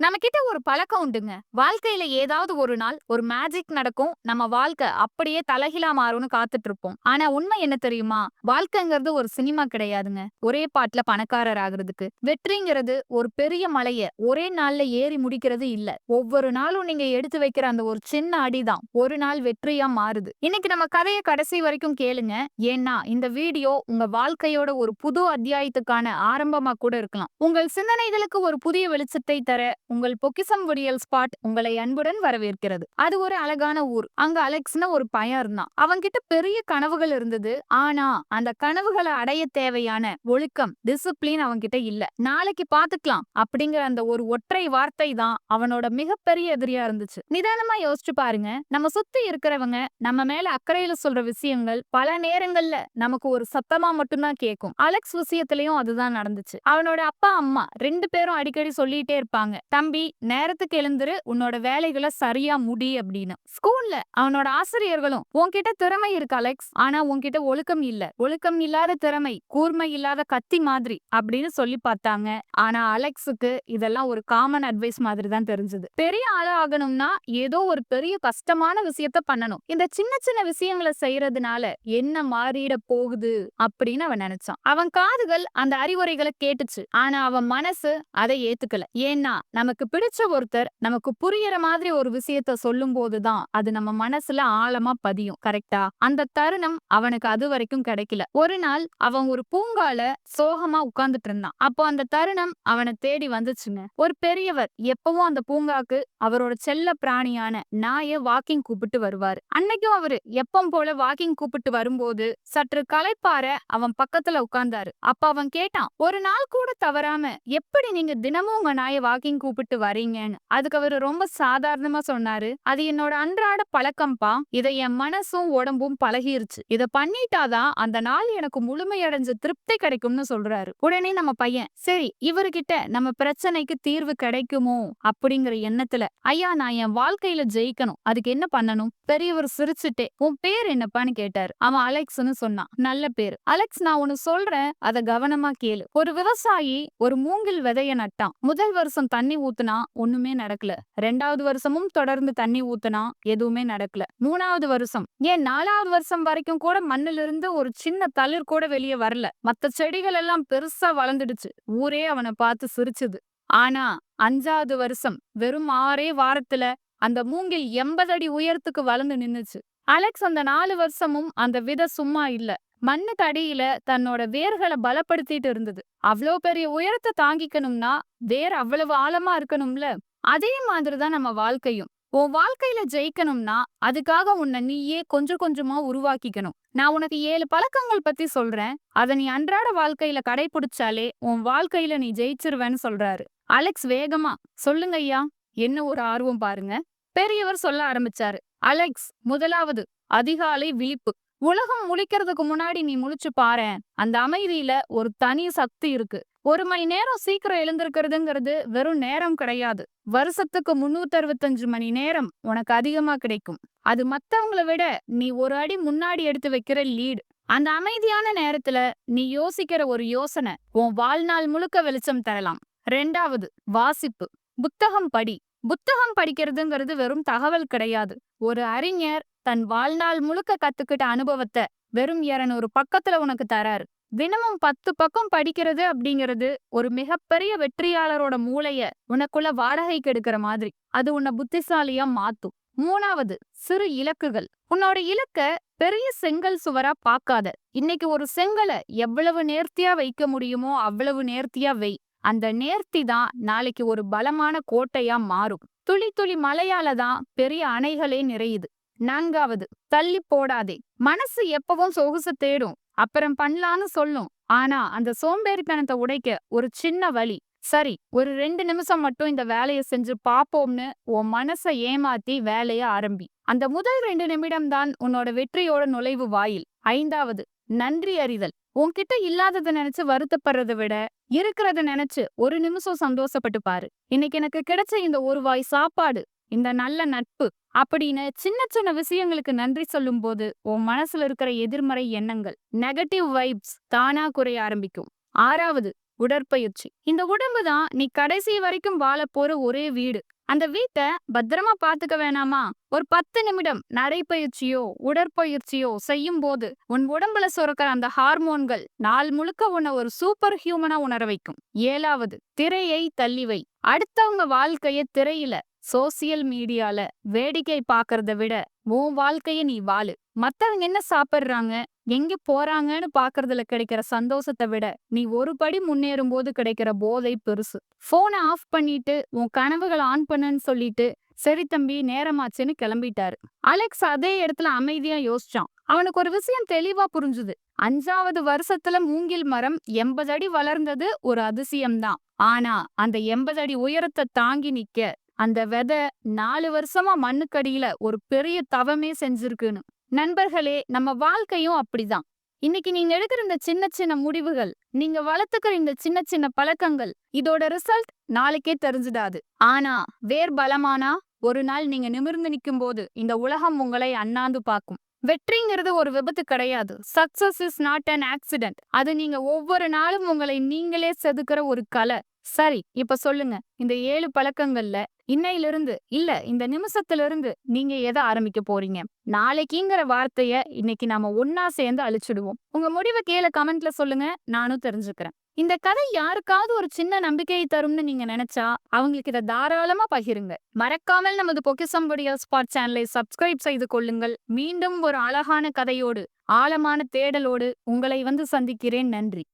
நம்ம கிட்ட ஒரு பழக்கம் உண்டுங்க. வாழ்க்கையில ஏதாவது ஒரு நாள் ஒரு மேஜிக் நடக்கும். நம்ம வாழ்க்கை அப்படியே தலகிலா மாறும்னு காத்துட்டு இருப்போம் ஆனா உண்மை என்ன தெரியுமா? வாழ்க்கைங்கிறது ஒரு சினிமா கிடையாதுங்க. ஒரே பாட்டுல பணக்காரர் ஆகுறதுக்கு. வெற்றிங்கிறது ஒரு பெரிய மலைய ஒரே நாள்ல ஏறி முடிக்கிறது இல்ல. ஒவ்வொரு நாளும் நீங்க எடுத்து வைக்கிற அந்த ஒரு சின்ன அடிதான். ஒரு நாள் வெற்றியா மாறுது. இன்னைக்கு நம்ம கதையை கடைசி வரைக்கும் கேளுங்க. ஏன்னா இந்த வீடியோ உங்க வாழ்க்கையோட ஒரு புது அத்தியாயத்துக்கான ஆரம்பமா கூட இருக்கலாம். உங்கள் சிந்தனைகளுக்கு ஒரு புதிய வெளிச்சத்தை தர உங்கள் பொக்கிசம் ஒடியல் ஸ்பாட் உங்களை அன்புடன் வரவேற்கிறது. அது ஒரு அழகான ஊர். அங்க அலெக்ஸ்னு ஒரு பையன் இருந்தான். அவன்கிட்ட பெரிய கனவுகள் இருந்தது. ஆனா அந்த கனவுகளை அடைய தேவையான ஒழுக்கம் டிசிப்ளின் அவன்கிட்ட இல்ல. நாளைக்கு பாத்துக்கலாம் அப்படிங்கிற அந்த ஒரு ஒற்றை வார்த்தை தான் அவனோட மிகப்பெரிய எதிரியா இருந்துச்சு. நிதானமா யோசிச்சு பாருங்க. நம்ம சுத்தி இருக்கிறவங்க நம்ம மேல அக்கறையில சொல்ற விஷயங்கள் பல நேரங்கள்ல நமக்கு ஒரு சத்தமா மட்டும்தான் கேட்கும் அலெக்ஸ் விஷயத்திலயும் அதுதான் நடந்துச்சு. அவனோட அப்பா அம்மா ரெண்டு பேரும் அடிக்கடி சொல்லிட்டே இருப்பாங்க. தம்பி நேரத்துக்கு எழுந்துரு உன்னோட வேலைகளை சரியா முடி அப்படின்னு. ஸ்கூல்ல அவனோட ஆசிரியர்களும் உன்கிட்ட திறமை இருக்கு அலெக்ஸ்? ஆனா உன்கிட்ட ஒழுக்கம் இல்ல. ஒழுக்கம் இல்லாத திறமை கூர்மை இல்லாத கத்தி மாதிரி அப்படின்னு சொல்லி பார்த்தாங்க. ஆனா அலெக்ஸுக்கு இதெல்லாம் ஒரு காமன் அட்வைஸ் மாதிரி தான் தெரிஞ்சது. பெரிய ஆளா ஆகணும்னா ஏதோ ஒரு பெரிய கஷ்டமான விஷயத்த பண்ணணும். இந்த சின்ன சின்ன விஷயங்களை செய்யறதுனால என்ன மாறிட போகுது அப்படின்னு அவன் நினைச்சான். அவன் காதுகள் அந்த அறிவுரைகளை கேட்டுச்சு. ஆனா அவன் மனசு அதை ஏத்துக்கல. ஏன்னா நமக்கு பிடிச்ச ஒருத்தர் நமக்கு புரியற மாதிரி ஒரு விஷயத்த சொல்லும் போதுதான் அது நம்ம மனசுல ஆழமா பதியும். கரெக்டா அந்த தருணம் அவனுக்கு அது வரைக்கும் கிடைக்கல. ஒரு நாள் அவன் ஒரு பூங்கால சோகமா உட்கார்ந்துட்டு இருந்தான். அப்போ அந்த தருணம் அவனை தேடி வந்துச்சுங்க. ஒரு பெரியவர் எப்பவும் அந்த பூங்காக்கு அவரோட செல்ல பிராணியான நாய வாக்கிங் கூப்பிட்டு வருவாரு. அன்னைக்கும் அவரு எப்பம் போல வாக்கிங் கூப்பிட்டு வரும்போது சற்று களைப்பார அவன் பக்கத்துல உட்கார்ந்தாரு. அப்ப அவன் கேட்டான் ஒரு நாள் கூட தவறாம எப்படி நீங்க தினமும் உங்க நாய வாக்கிங் கூப்பிட்டு வரீங்கன்னு அதுக்கு அவரு ரொம்ப சாதாரணமா சொன்னாரு. அது என்னோட அன்றாட பழக்கம்பா. இதை என் மனசும் உடம்பும் பழகிருச்சு. இத பண்ணிட்டாதான் அந்த நாள் எனக்கு முழுமையடைஞ்ச திருப்தி கிடைக்கும்னு சொல்றாரு. உடனே நம்ம பையன் சரி இவர்கிட்ட நம்ம பிரச்சனைக்கு தீர்வு கிடைக்குமோ? அப்படிங்கிற எண்ணத்துல ஐயா நான் என் வாழ்க்கையில ஜெயிக்கணும். அதுக்கு என்ன பண்ணணும்? பெரியவர் சிரிச்சுட்டே உன் பேர் என்னப்பான்னு கேட்டாரு. அவன் அலெக்ஸ்னு சொன்னான். நல்ல பேரு. அலெக்ஸ் நான் ஒன்னு சொல்றேன். அத கவனமா கேளு. ஒரு விவசாயி ஒரு மூங்கில் விதைய நட்டான். முதல் வருஷம் தண்ணி ஊத்துனா ஒண்ணுமே நடக்கல. ரெண்டாவது வருஷமும் தொடர்ந்து தண்ணி ஊத்துனா எதுவுமே நடக்கல. மூணாவது வருஷம். ஏன் நாலாவது வருஷம் வரைக்கும் கூட மண்ணுல இருந்து ஒரு சின்ன தளிர் கூட வெளியே வரல. மத்த செடிகள் எல்லாம் பெருசா வளர்ந்துடுச்சு. ஊரே அவனை பார்த்து சிரிச்சுது. ஆனா அஞ்சாவது வருஷம் வெறும் ஆறே வாரத்துல அந்த மூங்கில் எண்பது அடி உயரத்துக்கு வளர்ந்து நின்னுச்சு. அலெக்ஸ் அந்த நாலு வருஷமும் அந்த வித சும்மா இல்ல. மண்ணுக்கு அடியில தன்னோட வேர்களை பலப்படுத்திட்டு இருந்தது. அவ்வளோ பெரிய உயரத்தை தாங்கிக்கணும்னா வேர் அவ்வளவு ஆழமா இருக்கணும்ல? அதே மாதிரிதான் நம்ம வாழ்க்கையும். உன் வாழ்க்கையில ஜெயிக்கணும்னா அதுக்காக உன்னை நீயே கொஞ்சம் கொஞ்சமா உருவாக்கிக்கணும். நான் உனக்கு ஏழு பழக்கங்கள் பத்தி சொல்றேன். அதை நீ அன்றாட வாழ்க்கையில கடைபிடிச்சாலே உன் வாழ்க்கையில நீ ஜெயிச்சிருவேன்னு சொல்றாரு. அலெக்ஸ் வேகமா சொல்லுங்க ஐயா. என்ன ஒரு ஆர்வம் பாருங்க. பெரியவர் சொல்ல ஆரம்பிச்சாரு. அலெக்ஸ் முதலாவது அதிகாலை விழிப்பு. உலகம் முழிக்கிறதுக்கு முன்னாடி நீ முழிச்சு பாரு அந்த அமைதியில ஒரு தனி சக்தி இருக்கு. ஒரு மணி நேரம் சீக்கிரம் எழுந்திருக்கிறதுங்கிறது வெறும் நேரம் கிடையாது. வருஷத்துக்கு முன்னூத்தி அறுபத்தஞ்சு மணி நேரம் உனக்கு அதிகமா கிடைக்கும். அது மத்தவங்களை விட நீ ஒரு அடி முன்னாடி எடுத்து வைக்கிற லீடு அந்த அமைதியான நேரத்துல நீ யோசிக்கிற ஒரு யோசனை உன் வாழ்நாள் முழுக்க வெளிச்சம் தரலாம். ரெண்டாவது வாசிப்பு. புத்தகம் படி. புத்தகம் படிக்கிறதுங்கிறது வெறும் தகவல் கிடையாது. ஒரு அறிஞர் தன் வாழ்நாள் முழுக்க கத்துக்கிட்ட அனுபவத்தை வெறும் இருநூறு பக்கத்துல உனக்கு தராரு. தினமும் பத்து பக்கம் படிக்கிறது அப்படிங்கிறது ஒரு மிகப்பெரிய வெற்றியாளரோட மூளைய உனக்குள்ள வாடகைக்கு எடுக்கிற மாதிரி. அது உன்னை புத்திசாலியா மாத்தும். மூணாவது சிறு இலக்குகள். உன்னோட இலக்க பெரிய செங்கல் சுவரா பாக்காத. இன்னைக்கு ஒரு செங்கலை எவ்வளவு நேர்த்தியா வைக்க முடியுமோ அவ்வளவு நேர்த்தியா வை. அந்த நேர்த்தி தான் நாளைக்கு ஒரு பலமான கோட்டையா மாறும். துளி துளி மலையால தான் பெரிய அணைகளே நிறையுது. நான்காவது தள்ளி போடாதே. மனசு எப்பவும் சொகுசு தேடும். அப்புறம் பண்ணலான்னு சொல்லும். ஆனா அந்த சோம்பேறித்தனத்தை உடைக்க ஒரு சின்ன வழி. சரி ஒரு ரெண்டு நிமிஷம் மட்டும் இந்த வேலையை செஞ்சு பாப்போம்னு உன் மனசை ஏமாத்தி வேலைய ஆரம்பி. அந்த முதல் ரெண்டு நிமிடம் தான் உன்னோட வெற்றியோட நுழைவு வாயில். ஐந்தாவது நன்றி அறிதல். உன்கிட்ட இல்லாததை நினைச்சு வருத்தப்படுறதை விட இருக்கிறத நினைச்சு ஒரு நிமிஷம் சந்தோஷப்பட்டு பாரு. இன்னைக்கு எனக்கு கிடைச்ச இந்த ஒரு வாய் சாப்பாடு இந்த நல்ல நட்பு அப்படின்னு சின்ன சின்ன விஷயங்களுக்கு நன்றி சொல்லும் போது உன் மனசுல இருக்கிற எதிர்மறை எண்ணங்கள் நெகட்டிவ் வைப்ஸ் தானா குறைய ஆரம்பிக்கும். ஆறாவது உடற்பயிற்சி. இந்த உடம்பு தான் நீ கடைசி வரைக்கும் வாழ போற ஒரே வீடு. அந்த வீட்டை பத்திரமா பாத்துக்க வேணாமா? ஒரு பத்து நிமிடம் நடைப்பயிற்சியோ உடற்பயிற்சியோ செய்யும் போது உன் உடம்புல சுரக்கிற அந்த ஹார்மோன்கள் நாள் முழுக்க உன்னை ஒரு சூப்பர் ஹியூமனா உணர வைக்கும். ஏழாவது திரையை தள்ளிவை அடுத்தவங்க வாழ்க்கைய திரையில சோசியல் மீடியால வேடிக்கை பாக்குறத விட உன் வாழ்க்கைய நீ வாழு. மத்தவங்க என்ன சாப்பிடுறாங்க? எங்க போறாங்கன்னு பாக்குறதுல கிடைக்கிற சந்தோஷத்தை விட நீ ஒரு படி முன்னேறும் போது கிடைக்கிற போதை பெருசு. போனை ஆஃப் பண்ணிட்டு உன் கனவுகளை ஆன் பண்ணுன்னு சொல்லிட்டு சரி தம்பி நேரமாச்சுன்னு கிளம்பிட்டாரு. அலெக்ஸ் அதே இடத்துல அமைதியா யோசிச்சான். அவனுக்கு ஒரு விஷயம் தெளிவா புரிஞ்சுது. அஞ்சாவது வருஷத்துல மூங்கில் மரம் எண்பது அடி வளர்ந்தது ஒரு அதிசயம்தான். ஆனா அந்த எண்பது அடி உயரத்தை தாங்கி நிக்க அந்த விதை நாலு வருஷமா மண்ணுக்கடியில ஒரு பெரிய தவமே செஞ்சிருக்குன்னு. நண்பர்களே நம்ம வாழ்க்கையும் அப்படிதான். இன்னைக்கு நீங்க எடுக்கிற இந்த சின்ன சின்ன முடிவுகள் நீங்க வளர்த்துக்கிற இந்த சின்ன சின்ன பழக்கங்கள் இதோட ரிசல்ட் நாளைக்கே தெரிஞ்சிடாது. ஆனா வேர் பலமானா ஒரு நாள் நீங்க நிமிர்ந்து நிற்கும் போது இந்த உலகம் உங்களை அண்ணாந்து பார்க்கும். வெற்றிங்கிறது ஒரு விபத்து கிடையாது. Success is not an accident அது நீங்க ஒவ்வொரு நாளும் உங்களை நீங்களே செதுக்கிற ஒரு கலை. சரி இப்ப சொல்லுங்க. இந்த ஏழு பழக்கங்கள்ல இன்னையிலிருந்து இல்ல இந்த நிமிஷத்துல நீங்க எதை ஆரம்பிக்க போறீங்க? நாளைக்குங்கிற வார்த்தைய இன்னைக்கு நாம ஒன்னா சேர்ந்து அழிச்சிடுவோம். உங்க முடிவை கீழே கமெண்ட்ல சொல்லுங்க. நானும் தெரிஞ்சுக்கிறேன். இந்த கதை யாருக்காவது ஒரு சின்ன நம்பிக்கையை தரும்னு நீங்க நினைச்சா அவங்களுக்கு இதை தாராளமா பகிருங்க. மறக்காமல் நமது பொக்கிசம் ஸ்பாட் சேனலை சப்ஸ்கிரைப் செய்து கொள்ளுங்கள். மீண்டும் ஒரு அழகான கதையோடு ஆழமான தேடலோடு உங்களை வந்து சந்திக்கிறேன். நன்றி.